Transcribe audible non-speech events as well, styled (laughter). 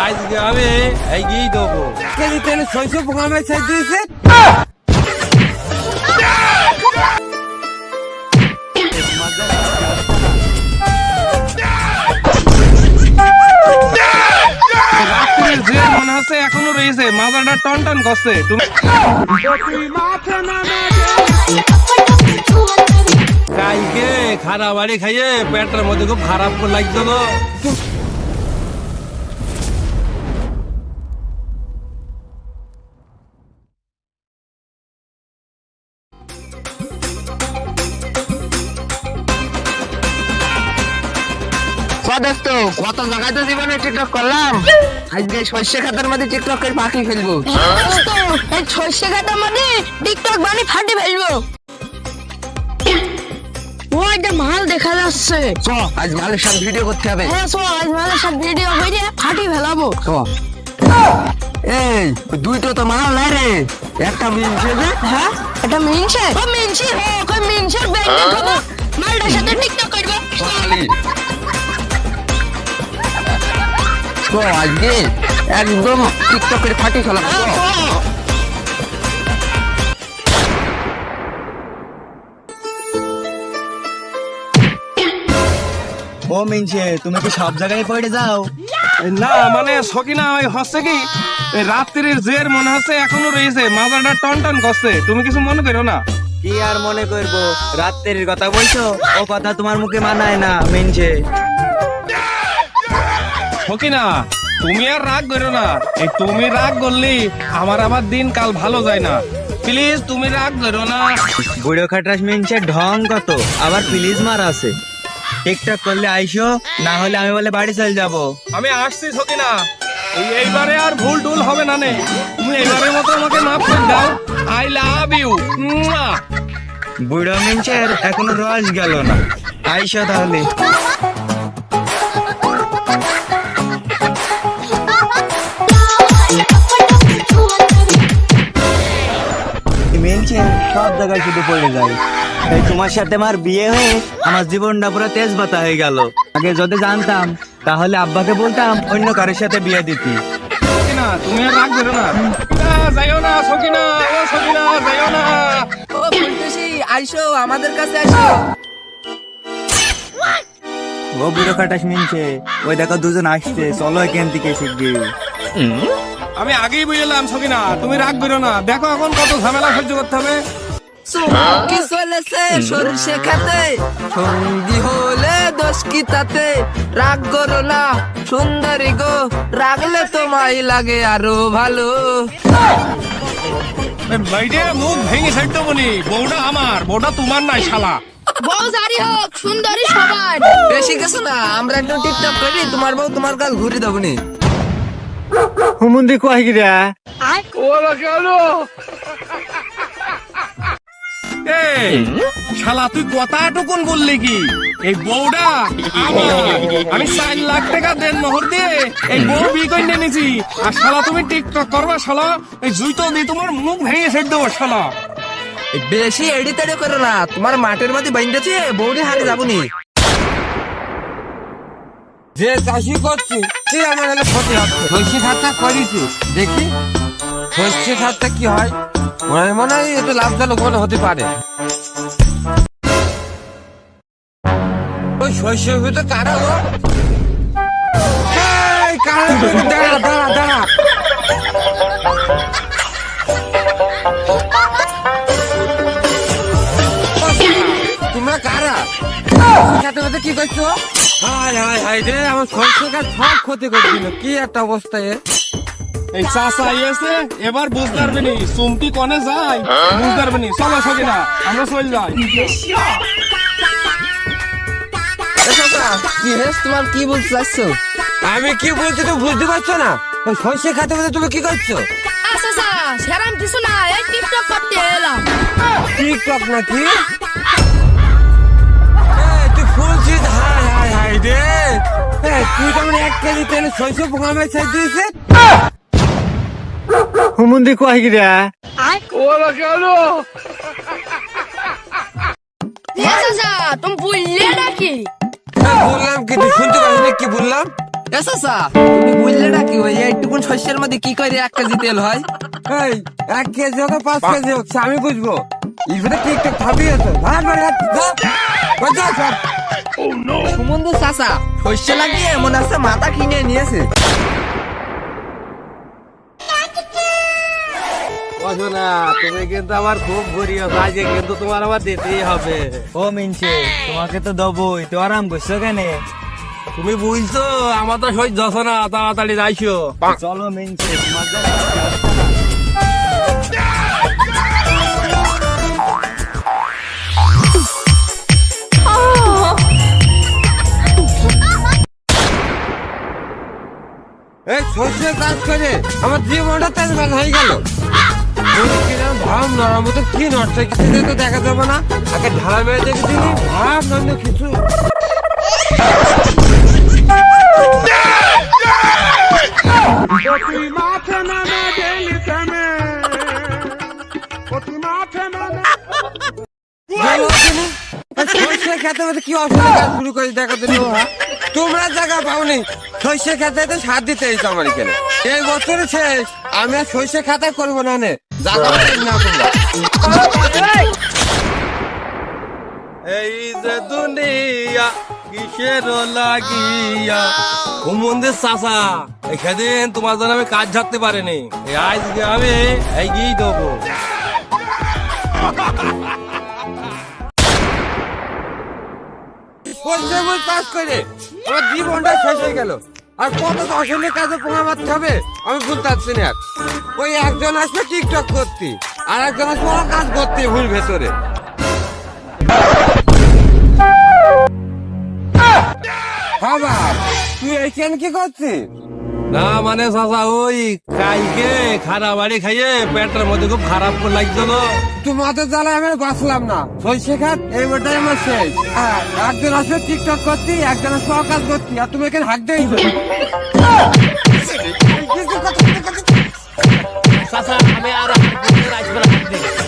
আজকে আমি এগিয়ে দেবো? কেজি তেলে ছয়শো পোকা মেরে দিয়েছে। মনে হচ্ছে এখনও রয়েছে। মাজাটা টন টন করছে। তুমি কালকে খারাপ বাড়ি খাইয়ে পেটের মধ্যে খুব খারাপ লাগতো তো দোস্ত কত জায়গায় তো জীবনে টিকটক করলাম। আজকে শস্য খাতার মধ্যে টিকটক করে পাখি ফেলব। দোস্ত এই ঘাটার মধ্যে টিকটক বানি ফাটে ফেলব। একটা মাল দেখা যাচ্ছে। চ আজ ভালো সব ভিডিও করতে হবে। হ্যাঁ আজ মালের সব ভিডিও হয়ে ফাটি ফেলাবো। চ। এই দুইটো তো মাল নাই রে। একটা মিলছে যে? হ্যাঁ এটা মিনছে ও মিনছে হোক ওই মিনছের ব্যাংকে খাব মালটার সাথে টিকটক করব। তো আজকে একদম টিকটকের ফাটি খেলা ও মিনছে তুমি কি সব জায়গায় পড়ে যাও? না মানে সকিনা ওই হচ্ছে কি? রাত্রির জের মনে হচ্ছে এখনও রয়েছে মাজাটা টন টন করছে তুমি কিছু মনে করো না? কি আর মনে করব? রাত্রির কথা বলছো ও কথা তোমার মুখে মানায় না মিনছে। সকিনা তুমি আর রাগ করো না। এই তুমি রাগ করলি আমার আবার দিন কাল ভালো যায় না। প্লিজ তুমি রাগ করো না। বুড়ো খাটাস মিনছে ঢং কত? আবার প্লিজ মার আছে। টিকটক করলে আইসো না হলে আমি বলে বাড়ি চলে যাব। আমি আসছি সকিনা এই এইবারে আর ভুল টুল হবে না নে। তুমি এইবারের মতো আমাকে মাফ করে দাও। আই লাভ ইউ বুড়ো মিনছের এখনও রস গেল না। আইসো তাহলে। মিলছে সব জায়গায় শুধু পড়ে যায়। এই তোমার সাথে আমার বিয়ে হয়ে আমার জীবনটা পুরো তেজ বাতা হয়ে গেল। আগে যদি জানতাম তাহলে আব্বাকে বলতাম অন্য কারোর সাথে বিয়ে দিতি। সকিনা তুমি আর রাগ করো না। না, যাইও না সকিনা ও সকিনা যাইও না। ও বলতেছি আইসো আমাদের কাছে আইসো ও বুড়ো কাটাস মিনছে। ওই দেখো দুজন আসছে চলো এখান থেকে শিখবি আমি আগেই বুঝলাম সকিনা তুমি রাগ করো না। দেখো এখন কত ঝামেলা সহ্য করতে হবে। কি চলেছে সরষে খেতে সঙ্গী হলে দোষ কি তাতে? রাগ করো না সুন্দরী গো রাগলে তোমায় লাগে আরও ভালো। বাইরে মুখ ভেঙে ছাড়তে বলি বউটা আমার বউটা তোমার নাই শালা। বউ জারি হোক সুন্দরী সবার। বেশি কিছু না আমরা একটু টিকটক করি তোমার বউ তোমার কাল ঘুরে দেবো নি। হুমুন্দি কয় গিরা এই শালা তুই কথাটুকুন বললি কি? এই বউটা আমি চার লাখ টাকা দেন মোহর দিয়ে এই বউ বিয়ে করে নিয়ে আর শালা তুমি টিকটক করবা শালা এই জুইতো দিয়ে তোমার মুখ ভেঙে ছেড়ে দেবো শালা। বেশি এডি তেড়ে করো না তোমার মাঠের মধ্যে বাইন্দেছে বউনি হারে যাব নি। যে চাষি করছি, সে আমার হলে ক্ষতি হচ্ছে শস্য খাতটা করিছি, দেখি। শস্য খাতটা কি হয়? মনে মনে হয় একটু লাভজনক মনে হতে পারে। ওই শস্য ভিতরে কারা দাঁড়া তোমরা কারা? কি করছ? হাই হাই হাই রে আমার গাছ সব ক্ষতি করে দিল। কি একটা অবস্থা এর এই চাষা আইয়েছে এবার বুঝতে পারবে নি সুমটি কনে যায় বুঝতে পারবে নি। চলো সকিনা আমরা চল যাই। কি হেস তোমার কি বলতে চাচ্ছো? আমি কি বলছি তুমি বুঝতে পারছ না? ওই শস্য খাতে মধ্যে তুমি কি করছ? আচ্ছা আচ্ছা সেরাম কিছু না এই টিকটক করতে এলাম। টিকটক নাকি? তেলে ছয়শো ছেড়ে দিয়েছে। হুমুন্দি কয় গিরা তুমি বুঝলে নাকি? বললাম কি তুই শুনতে পারিস কি বললাম? এসা তুমি বুঝলে নাকি ওই শস্যের মধ্যে কি করে এক কেজি তেল হয়? এই এক কেজি হোক পাঁচ কেজি হোক আমি বুঝব। ইভেনে টিকটক খাবি আছে ভাগ ভাগ কোথায় সব সুমন্দু চাচা শস্য লাগিয়ে এমন আছে মাথা কিনে নিয়েছে। না তুমি কিন্তু আমার খুব গরিব কিন্তু তোমার আমার দিতেই হবে। ও মিনছে তোমাকে তো দেবই তো আরাম করছ কেন? তুমি বুঝছ আমার তো সহ্য হচ্ছে না তাড়াতাড়ি যাইছো। চলো মিনছে তোমার (laughs) এই কাজ করে আমার জীবনটা তেজ ভাগ হয়ে গেল। ভাব নরম মতো কি নড়ছে কিছু তো দেখা যাবে না। আগে ঢালা মেরে দেখেছি ভাব নন্দ কিছু। সর্ষে খেতে কি অসুবিধা? শুরু করে দেখো তো নিও, হ্যাঁ? তোমরা জায়গা পাওনি। সর্ষে খেতে তো সার দিতে হইতো আমার এখানে। এই বছর শেষ, আমি আর সর্ষে খাতা করব না জায়গা এই যে দুনিয়া কিসের লাগিয়া? হুমন্দির চাচা এখাদিন তোমার জন্য আমি কাজ ঝাড়তে পারিনি। আজকে আমি এগিয়েই দেবো। পঞ্চমুল পাস করে। আমার জীবনটা শেষ হয়ে গেল। আর কত দশনের কাজে পোঙা মারতে হবে, আমি ভুলতে পারছি না। ওই একজন আসবে টিকটক করতে, আর একজন আসবে কাজ করতে ভুল ভেতরে। বাবা তুই এইখানে কি করছিস? না মানে চাচা ওই কালকে খারাপ বাড়ি খাইয়ে পেটের মধ্যে খুব খারাপ লাগছিল। তোমাদের জ্বালায় আমি বাঁচলাম না। সই খাত এই বোটাই আমার শেষ। একজন আসবে টিকটক করছি একজন আসবে ওরা করছি আর তুমি এখানে হাক দেই চাচা আমি আর আসব না